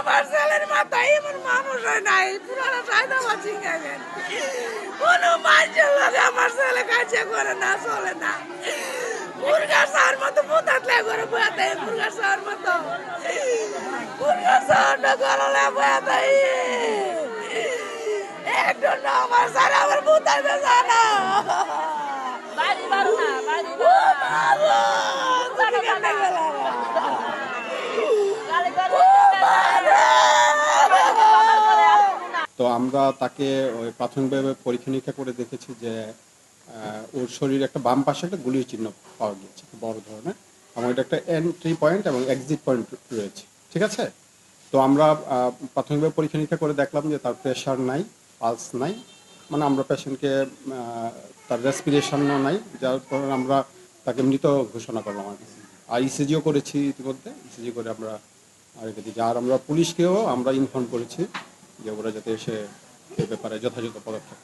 আমার ছেলের মাথায় এমন মানুষ হয় নাই, পুরানো সাইদ আমার চিঙ্গা গেল কোনো মানুষের লোক আমার ছেলে কাছে করে না, চলে না। মুরগা সার মতো পোতাতলে করে বয়াতে মুরগা সার মতো। মুরগা সার না করলে বয়াতে একটু আমার সারা আমার পোতাতে জানা। তো আমরা তাকে ওই প্রাথমিকভাবে পরীক্ষা নিরীক্ষা করে দেখেছি যে ওর শরীরে একটা বাম পাশে একটা গুলির চিহ্ন পাওয়া গিয়েছে বড় ধরনের, এবং এটা একটা এন্ট্রি পয়েন্ট এবং এক্সিট পয়েন্ট রয়েছে, ঠিক আছে তো আমরা প্রাথমিকভাবে পরীক্ষা নিরীক্ষা করে দেখলাম যে তার প্রেশার নাই পালস নাই মানে আমরা পেশেন্টকে তার রেসপিরেশনও নাই, যার কারণে আমরা তাকে মৃত ঘোষণা করলাম আর। আর ইসিজিও করেছি ইতিমধ্যে ইসিজি করে আমরা আর আমরা পুলিশকেও আমরা ইনফর্ম করেছি যে ওরা যাতে এসে এ ব্যাপারে যথাযথ পদক্ষেপ